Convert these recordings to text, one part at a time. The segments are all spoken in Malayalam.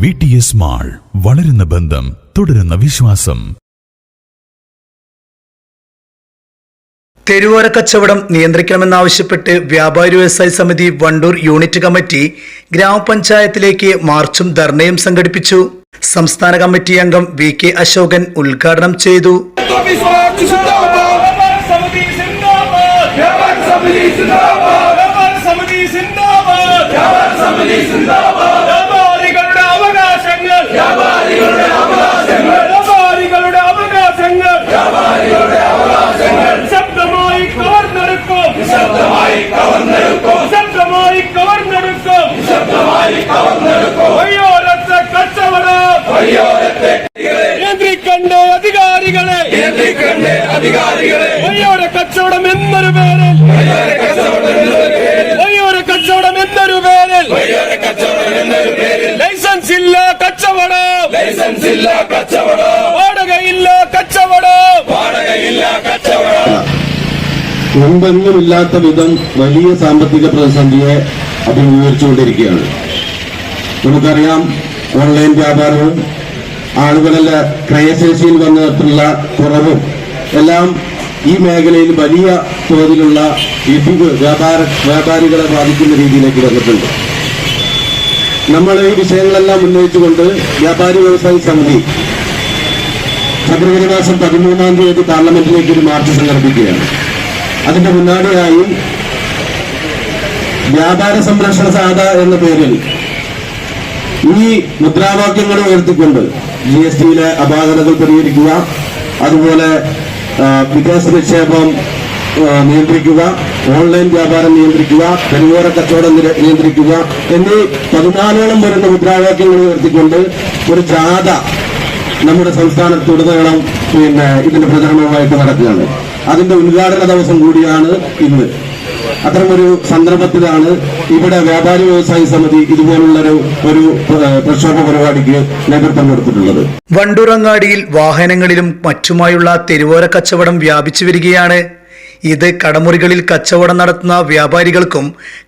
വി ടി എസ് മാൾ വളരുന്ന ബന്ധം തുടരുന്ന വിശ്വാസം. തെരുവോര കച്ചവടം നിയന്ത്രിക്കണമെന്നാവശ്യപ്പെട്ട് വ്യാപാരി വ്യവസായ സമിതി വണ്ടൂർ യൂണിറ്റ് കമ്മിറ്റി ഗ്രാമപഞ്ചായത്തിലേക്ക് മാർച്ചും ധർണയും സംഘടിപ്പിച്ചു. സംസ്ഥാന കമ്മിറ്റി അംഗം വി കെ അശോകൻ ഉദ്ഘാടനം ചെയ്തു. സമിതി സിന്ദാബാദ് വ്യാപാര സമിതി സിന്ദാബാദ് വ്യാപാര സമിതി സിന്ദാബാദ് വ്യാപാര സമിതി സിന്ദാബാദ് വ്യാപാരികളുടെ അവകാശങ്ങൾ. വ്യാപാരികളുടെ അവകാശങ്ങൾ വ്യാപാരികളുടെ അവകാശങ്ങൾ. വ്യാപാരികളുടെ അവകാശങ്ങൾ ശബ്ദമായി കവർന്നെടുക്കും. ശബ്ദമായി കവർന്നെടുക്കും. ശബ്ദമായി കവർന്നെടുക്കും. ശബ്ദമായി കവർന്നെടുക്കും. വയ്യോരത്തെ കച്ചവടം വയ്യോരത്തെ നിയന്ത്രിക്കണ്ടേ അധികാരികളെ നിയന്ത്രിക്കണ്ടേ അധികാരികളെ ലൈസൻസ് ഇല്ല കച്ചവടം. വാടകയില്ല കച്ചവടം. വാടകയില്ല കച്ചവടം. മുമ്പെങ്ങുമില്ലാത്ത വിധം വലിയ സാമ്പത്തിക പ്രതിസന്ധിയെ അഭിമുഖീകരിച്ചുകൊണ്ടിരിക്കുകയാണ്. നമുക്കറിയാം ഓൺലൈൻ വ്യാപാരവും ആളുകളെല്ലാം ക്രയശേഷിയിൽ വന്നിട്ടുള്ള കുറവും എല്ലാം ഈ മേഖലയിൽ വലിയ തോതിലുള്ള ഇടിവ് വ്യാപാര വ്യാപാരികളെ ബാധിക്കുന്ന രീതിയിലേക്ക് വന്നിട്ടുണ്ട്. നമ്മൾ ഈ വിഷയങ്ങളെല്ലാം ഉന്നയിച്ചുകൊണ്ട് വ്യാപാരി വ്യവസായി സമിതി ഫെബ്രുവരി മാസം പതിമൂന്നാം തീയതി പാർലമെന്റിലേക്ക് ഒരു മാർച്ച് സംഘടിപ്പിക്കുകയാണ്. അതിന്റെ മുന്നോടിയായി വ്യാപാര സംരക്ഷണ സാധ എന്ന പേരിൽ ഈ മുദ്രാവാക്യങ്ങൾ ഉയർത്തിക്കൊണ്ട് ജി എസ് ടിയിലെ അപാകതകൾ പരിഹരിക്കുക അതുപോലെ വിദേശ നിക്ഷേപം നിയന്ത്രിക്കുക ഓൺലൈൻ വ്യാപാരം നിയന്ത്രിക്കുക തെരുവോര കച്ചവടം നിയന്ത്രിക്കുക എന്നീ പതിനാലോളം വരുന്ന മുദ്രാവാക്യങ്ങൾ ഉയർത്തിക്കൊണ്ട് ഒരു ജാഥ നമ്മുടെ സംസ്ഥാനത്തുടനീളം പിന്നെ ഇതിന്റെ പ്രചരണവുമായിട്ട് നടക്കുകയാണ്. അതിന്റെ ഉദ്ഘാടന ദിവസം കൂടിയാണ് ഇന്ന്. അത്തരമൊരു സന്ദർഭത്തിലാണ് ഇവിടെ വ്യാപാരി വ്യവസായ സമിതി ഇതുപോലുള്ളൊരു ഒരു പ്രക്ഷോഭ പരിപാടിക്ക് നേതൃത്വം കൊടുത്തിട്ടുള്ളത്. വണ്ടൂരങ്ങാടിയിൽ വാഹനങ്ങളിലും മറ്റുമായുള്ള തെരുവോര കച്ചവടം വ്യാപിച്ചു വരികയാണ്. ഇത് കടമുറികളിൽ കച്ചവടം നടത്തുന്ന വ്യാപാരികൾക്കും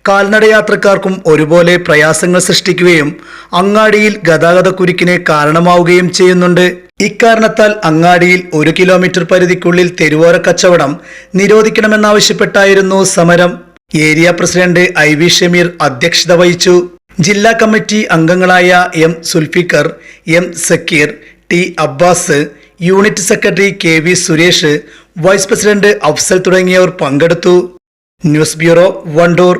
കാൽനടയാത്രക്കാർക്കും ഒരുപോലെ പ്രയാസങ്ങൾ സൃഷ്ടിക്കുകയും അങ്ങാടിയിൽ ഗതാഗതക്കുരുക്കിന് കാരണമാവുകയും ചെയ്യുന്നുണ്ട്. ഇക്കാരണത്താൽ അങ്ങാടിയിൽ ഒരു കിലോമീറ്റർ പരിധിക്കുള്ളിൽ തെരുവോര കച്ചവടം നിരോധിക്കണമെന്നാവശ്യപ്പെട്ടായിരുന്നു സമരം. Area president I V Shameer അധ്യക്ഷത വഹിച്ചു. ജില്ലാ കമ്മിറ്റി അംഗങ്ങളായ M Sulfikar M Sakkir T Abbas unit secretary K V Suresh vice president Afsal തുടങ്ങിയവർ പങ്കെടുത്തു. News bureau Wandoor.